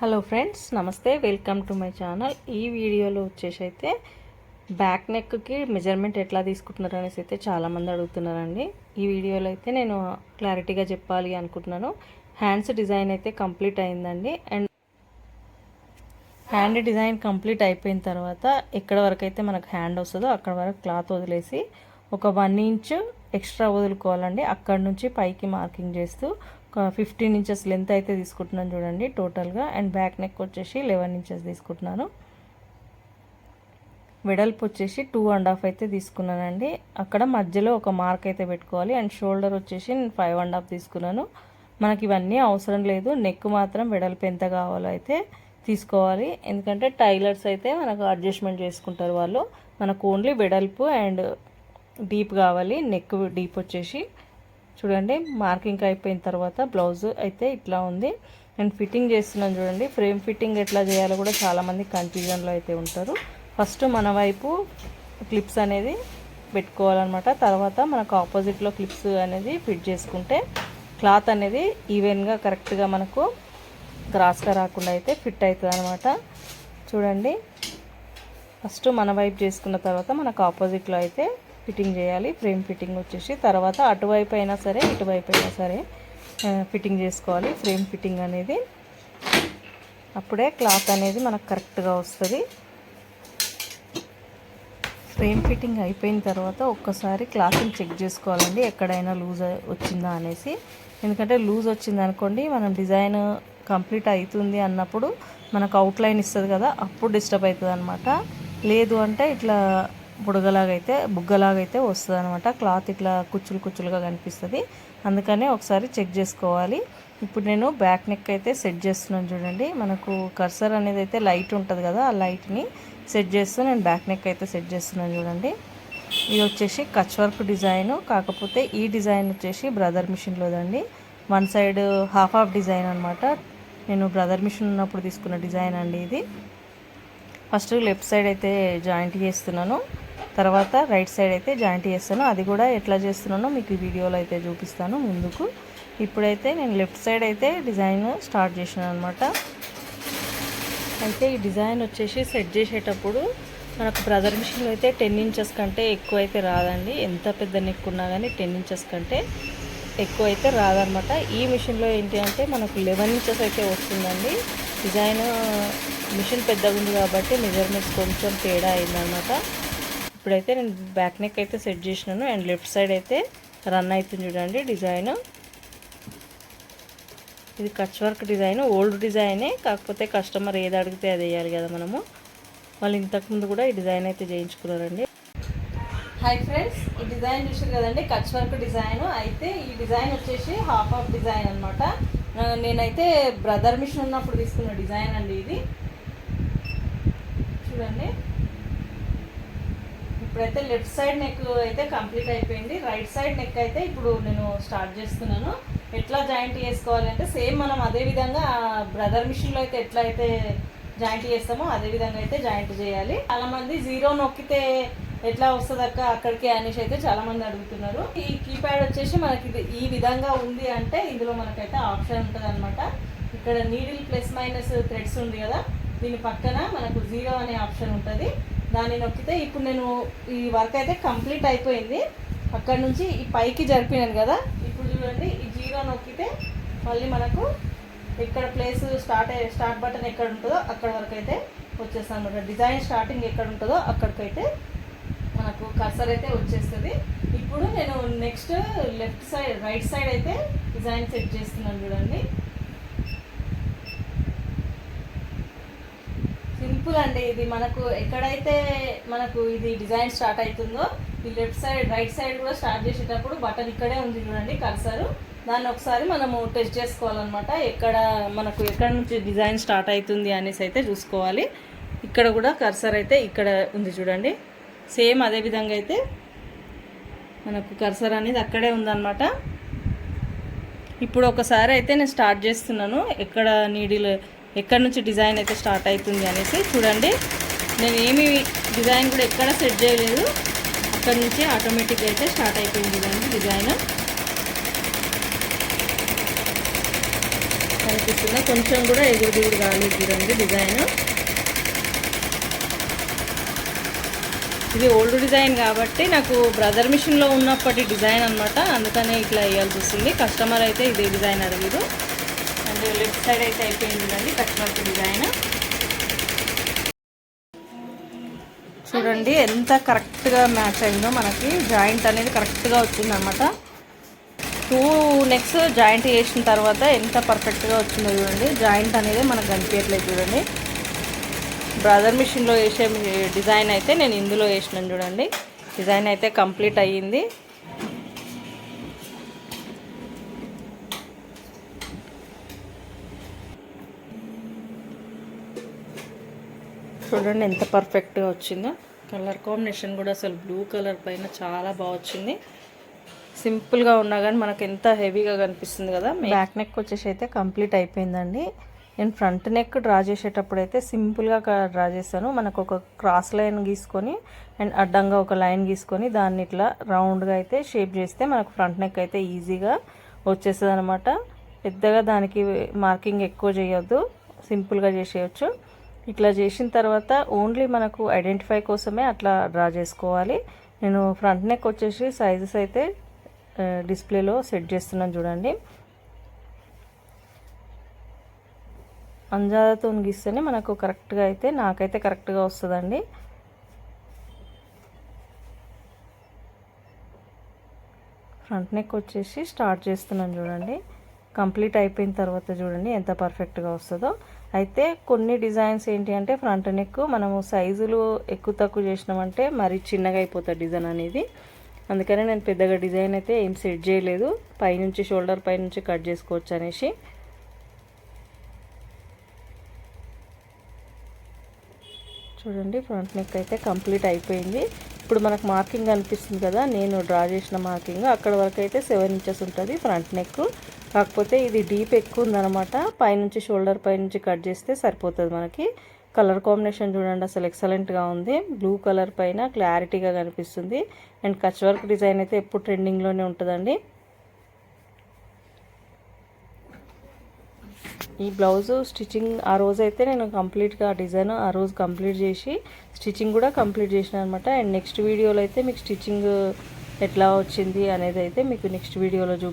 Hello friends namaste welcome to my channel ఈ వీడియోలో వచ్చేసి అయితే బ్యాక్ నెక్కి మెజర్మెంట్ ఎట్లా తీసుకుంటున్నారు అనేసి అయితే చాలామంది అడుగుతున్నారండి. ఈ వీడియోలో అయితే నేను క్లారిటీగా చెప్పాలి అనుకుంటున్నాను. హ్యాండ్స్ డిజైన్ అయితే కంప్లీట్ అయిందండి. అండ్ హ్యాండ్ డిజైన్ కంప్లీట్ అయిపోయిన తర్వాత ఎక్కడ వరకు అయితే మనకు హ్యాండ్ వస్తుందో అక్కడ వరకు క్లాత్ వదిలేసి ఒక వన్ ఇంచ్ ఎక్స్ట్రా వదులుకోవాలండి. అక్కడ నుంచి పైకి మార్కింగ్ చేస్తూ ఒక ఫిఫ్టీన్ ఇంచెస్ లెంత్ అయితే తీసుకుంటున్నాను చూడండి టోటల్గా అండ్ బ్యాక్ నెక్ వచ్చేసి లెవెన్ ఇంచెస్ తీసుకుంటున్నాను. వెడల్పు వచ్చేసి టూ అండ్ హాఫ్ అయితే తీసుకున్నానండి. అక్కడ మధ్యలో ఒక మార్క్ అయితే పెట్టుకోవాలి. అండ్ షోల్డర్ వచ్చేసి నేను ఫైవ్ అండ్ హాఫ్ తీసుకున్నాను. మనకి ఇవన్నీ అవసరం లేదు. నెక్ మాత్రం వెడల్పు ఎంత కావాలో అయితే తీసుకోవాలి. ఎందుకంటే టైలర్స్ అయితే మనకు అడ్జస్ట్మెంట్ చేసుకుంటారు వాళ్ళు. మనకు ఓన్లీ వెడల్పు అండ్ డీప్ కావాలి. నెక్ డీప్ వచ్చేసి. చూడండి మార్కింగ్ అయిపోయిన తర్వాత బ్లౌజ్ అయితే ఇట్లా ఉంది. నేను ఫిట్టింగ్ చేస్తున్నాను చూడండి ఫ్రేమ్ ఫిట్టింగ్ ఎట్లా చేయాలో కూడా చాలామంది కన్ఫ్యూజన్లో అయితే ఉంటారు. ఫస్ట్ మన వైపు క్లిప్స్ అనేది పెట్టుకోవాలన్నమాట. తర్వాత మనకు ఆపోజిట్లో క్లిప్స్ అనేది ఫిట్ చేసుకుంటే క్లాత్ అనేది ఈవెన్గా కరెక్ట్గా మనకు క్రాస్గా రాకుండా అయితే ఫిట్ అవుతుంది అనమాట చూడండి ఫస్ట్ మన వైపు చేసుకున్న తర్వాత మనకు ఆపోజిట్లో అయితే ఫిట్టింగ్ చేయాలి. ఫ్రేమ్ ఫిట్టింగ్ వచ్చేసి తర్వాత అటువైపు అయినా సరే ఇటువైపు అయినా సరే ఫిట్టింగ్ చేసుకోవాలి. ఫ్రేమ్ ఫిట్టింగ్ అనేది అప్పుడే క్లాత్ అనేది మనకు కరెక్ట్గా వస్తుంది. ఫ్రేమ్ ఫిట్టింగ్ అయిపోయిన తర్వాత ఒక్కసారి క్లాత్ని చెక్ చేసుకోవాలండి. ఎక్కడైనా లూజ్ వచ్చిందా అనేసి. ఎందుకంటే లూజ్ వచ్చింది అనుకోండి మనం డిజైన్ కంప్లీట్ అవుతుంది అన్నప్పుడు మనకు అవుట్లైన్ ఇస్తుంది కదా అప్పుడు డిస్టర్బ్ అవుతుంది అనమాట లేదు అంటే ఇట్లా బుడగలాగైతే బుగ్గలాగైతే వస్తుంది అనమాట క్లాత్ ఇట్లా కుచ్చులు కుచ్చులుగా కనిపిస్తుంది. అందుకనే ఒకసారి చెక్ చేసుకోవాలి. ఇప్పుడు నేను బ్యాక్ నెక్ అయితే సెట్ చేస్తున్నాను చూడండి. మనకు కర్సర్ అనేది అయితే లైట్ ఉంటుంది కదా ఆ లైట్ని సెట్ చేస్తూ నేను బ్యాక్ నెక్ అయితే సెట్ చేస్తున్నాను చూడండి. ఇది వచ్చేసి కచ్ వర్క్ డిజైన్. కాకపోతే ఈ డిజైన్ వచ్చేసి brother మిషన్లోదండి. One side half half design అనమాట నేను బ్రదర్ మిషన్ ఉన్నప్పుడు తీసుకున్న డిజైన్ అండి ఇది. ఫస్ట్ లెఫ్ట్ సైడ్ అయితే జాయింట్ చేస్తున్నాను. తర్వాత రైట్ సైడ్ అయితే జాయింట్ చేస్తాను. అది కూడా ఎట్లా చేస్తున్నానో మీకు ఈ వీడియోలో అయితే చూపిస్తాను ముందుకు. ఇప్పుడైతే నేను లెఫ్ట్ సైడ్ అయితే డిజైన్ స్టార్ట్ చేసాను అనమాట అయితే ఈ డిజైన్ వచ్చేసి సెట్ చేసేటప్పుడు మనకు బ్రదర్ మిషన్లో అయితే టెన్ ఇంచెస్ కంటే ఎక్కువ అయితే రాదండి. ఎంత పెద్ద నెక్ ఉన్నా కానీ టెన్ ఇంచెస్ కంటే ఎక్కువ అయితే రాదనమాట ఈ మిషన్లో ఏంటి అంటే మనకు లెవెన్ ఇంచెస్ అయితే వస్తుందండి. డిజైన్ మిషన్ పెద్దగా ఉంది కాబట్టి మెజర్మెంట్స్ కొంచెం తేడా అయిందనమాట ఇప్పుడైతే నేను బ్యాక్ నెక్ అయితే సెట్ చేసినాను అండ్ లెఫ్ట్ సైడ్ అయితే రన్ అవుతుంది చూడండి డిజైన్. ఇది కచ్ వర్క్ డిజైన్ ఓల్డ్ డిజైనే కాకపోతే కస్టమర్ ఏది అడిగితే అది వేయాలి కదా మనము. వాళ్ళు ఇంతకుముందు కూడా ఈ డిజైన్ అయితే చేయించుకున్నారండి. హాయ్ ఫ్రెండ్స్ ఈ డిజైన్ చూసారు కదండి కచ్ వర్క్ డిజైన్. అయితే ఈ డిజైన్ వచ్చేసి హాఫ్ ఆఫ్ డిజైన్ అనమాట నేనైతే బ్రదర్ మిషన్ ఉన్నప్పుడు తీసుకున్న డిజైన్ అండి ఇది. చూడండి. ఇప్పుడైతే లెఫ్ట్ సైడ్ నెక్ అయితే కంప్లీట్ అయిపోయింది. రైట్ సైడ్ నెక్ అయితే ఇప్పుడు నేను స్టార్ట్ చేస్తున్నాను. ఎట్లా జాయింట్ చేసుకోవాలంటే సేమ్ మనం అదే విధంగా బ్రదర్ మిషన్లో అయితే ఎట్లా అయితే జాయింట్ చేస్తామో అదే విధంగా అయితే జాయింట్ చేయాలి. చాలామంది జీరో నొక్కితే ఎట్లా వస్తుంది అక్క? అక్కడికి అనేసి అయితే చాలామంది అడుగుతున్నారు. ఈ కీప్యాడ్ వచ్చేసి మనకి ఇది ఈ విధంగా ఉంది అంటే ఇందులో మనకైతే ఆప్షన్ ఉంటుంది అనమాట ఇక్కడ నీడిల్ ప్లస్ మైనస్ థ్రెడ్స్ ఉంది కదా దీని పక్కన మనకు జీరో అనే ఆప్షన్ ఉంటుంది. దాన్ని నొక్కితే ఇప్పుడు నేను ఈ వర్క్ అయితే కంప్లీట్ అయిపోయింది. అక్కడ నుంచి ఈ పైకి జరిపినాను కదా ఇప్పుడు చూడండి ఈ జీరో నొక్కితే మళ్ళీ మనకు ఎక్కడ ప్లేస్ స్టార్ట్ స్టార్ట్ బటన్ ఎక్కడ ఉంటుందో అక్కడ వరకు అయితే వచ్చేస్తాను అనమాట డిజైన్ స్టార్టింగ్ ఎక్కడ ఉంటుందో అక్కడికైతే మనకు కర్సర్ అయితే వచ్చేస్తుంది. ఇప్పుడు నేను next left side right side అయితే డిజైన్ సెట్ చేస్తున్నాను చూడండి. సింపుల్ అండి ఇది మనకు ఎక్కడైతే మనకు ఇది డిజైన్ స్టార్ట్ అవుతుందో ఈ లెఫ్ట్ సైడ్ రైట్ సైడ్ కూడా స్టార్ట్ చేసేటప్పుడు బటన్ ఇక్కడే ఉంది చూడండి కర్సర్. దాన్ని ఒకసారి మనము టెస్ట్ చేసుకోవాలన్నమాట. ఎక్కడ మనకు ఎక్కడ నుంచి డిజైన్ స్టార్ట్ అవుతుంది అనేసి అయితే చూసుకోవాలి. ఇక్కడ కూడా కర్సర్ అయితే ఇక్కడ ఉంది చూడండి. సేమ్ అదే విధంగా అయితే మనకు కర్సర్ అనేది అక్కడే ఉందన్నమాట. ఇప్పుడు ఒకసారి అయితే నేను స్టార్ట్ చేస్తున్నాను. ఎక్కడ నీడిల్ ఎక్కడి నుంచి డిజైన్ అయితే స్టార్ట్ అవుతుంది అనేసి చూడండి. నేను ఏమి డిజైన్ కూడా ఎక్కడ సెట్ చేయలేదు. అక్కడి నుంచి ఆటోమేటిక్గా అయితే స్టార్ట్ అయిపోయింది చూడండి డిజైన్. కనిపిస్తుందో? కొంచెం కూడా ఎగురు దిగుడు కాలేదు చూడండి డిజైన్. ఇది ఓల్డ్ డిజైన్ కాబట్టి నాకు బ్రదర్ మిషన్లో ఉన్నప్పటి డిజైన్ అనమాట అందుకనే ఇట్లా వేయాల్సి వస్తుంది. కస్టమర్ అయితే ఇదే డిజైన్ అడిగారు. లెఫ్ట్ సైడ్ అయితే అయిపోయింది చూడండి వర్క్ డిజైన్. చూడండి ఎంత కరెక్ట్గా మ్యాచ్ అయిందో మనకి. జాయింట్ అనేది కరెక్ట్గా వచ్చిందనమాట టూ నెక్స్ జాయింట్ చేసిన తర్వాత ఎంత పర్ఫెక్ట్గా వచ్చిందో చూడండి. జాయింట్ అనేది మనకు కనిపించట్లేదు చూడండి. బ్రదర్ మిషన్లో వేసే డిజైన్ అయితే నేను ఇందులో వేసినాను చూడండి. డిజైన్ అయితే కంప్లీట్ అయ్యింది. చూడండి ఎంత పర్ఫెక్ట్గా వచ్చిందో. కలర్ కాంబినేషన్ కూడా అసలు బ్లూ కలర్ పైన చాలా బాగా వచ్చింది. సింపుల్గా ఉన్నా కానీ మనకు ఎంత హెవీగా కనిపిస్తుంది కదా బ్యాక్ నెక్ వచ్చేసి అయితే కంప్లీట్ అయిపోయిందండి. నేను ఫ్రంట్ నెక్ డ్రా చేసేటప్పుడు అయితే సింపుల్గా డ్రా చేస్తాను. మనకు ఒక క్రాస్ లైన్ గీసుకొని అండ్ అడ్డంగా ఒక లైన్ గీసుకొని దాన్ని ఇట్లా రౌండ్గా అయితే షేప్ చేస్తే మనకు ఫ్రంట్ నెక్ అయితే ఈజీగా వచ్చేస్తుంది అనమాట పెద్దగా దానికి మార్కింగ్ ఎక్కువ చేయొద్దు. సింపుల్గా చేసేయచ్చు. ఇట్లా చేసిన తర్వాత ఓన్లీ మనకు ఐడెంటిఫై కోసమే అట్లా డ్రా చేసుకోవాలి. నేను ఫ్రంట్ నెక్ వచ్చేసి సైజెస్ అయితే డిస్ప్లేలో సెట్ చేస్తున్నాను చూడండి. అంజాదతో గీస్తేనే మనకు కరెక్ట్గా అయితే నాకైతే కరెక్ట్గా వస్తుందండి. ఫ్రంట్ నెక్ వచ్చేసి స్టార్ట్ చేస్తున్నాను చూడండి. కంప్లీట్ అయిపోయిన తర్వాత చూడండి ఎంత పర్ఫెక్ట్గా వస్తుందో. అయితే కొన్ని డిజైన్స్ ఏంటి అంటే ఫ్రంట్ నెక్ మనము సైజులు ఎక్కువ తక్కువ చేసినామంటే మరి చిన్నగా అయిపోతుంది డిజైన్ అనేది. అందుకనే నేను పెద్దగా డిజైన్ అయితే ఏం సెట్ చేయలేదు. పైనుంచి షోల్డర్ పైనుంచి కట్ చేసుకోవచ్చు అనేసి. చూడండి ఫ్రంట్ నెక్ అయితే కంప్లీట్ అయిపోయింది. ఇప్పుడు మనకు మార్కింగ్ అనిపిస్తుంది కదా నేను డ్రా చేసిన మార్కింగ్. అక్కడ వరకు అయితే సెవెన్ ఇంచెస్ ఉంటుంది ఫ్రంట్ నెక్. కాకపోతే ఇది డీప్ ఎక్కువ ఉందనమాట పైనుంచి షోల్డర్ పైనుంచి కట్ చేస్తే సరిపోతుంది మనకి. కలర్ కాంబినేషన్ చూడండి అసలు ఎక్సలెంట్గా ఉంది. బ్లూ కలర్ పైన క్లారిటీగా కనిపిస్తుంది. అండ్ కచ్ వర్క్ డిజైన్ అయితే ఎప్పుడు ట్రెండింగ్లోనే ఉంటుందండి. ఈ బ్లౌజ్ స్టిచ్చింగ్ ఆ రోజు అయితే నేను కంప్లీట్గా డిజైన్ ఆ రోజు కంప్లీట్ చేసి స్టిచ్చింగ్ కూడా కంప్లీట్ చేసిన అనమాట అండ్ నెక్స్ట్ వీడియోలో అయితే మీకు స్టిచ్చింగ్ ఎట్లా వచ్చింది అనేది అయితే మీకు నెక్స్ట్ వీడియోలో చూ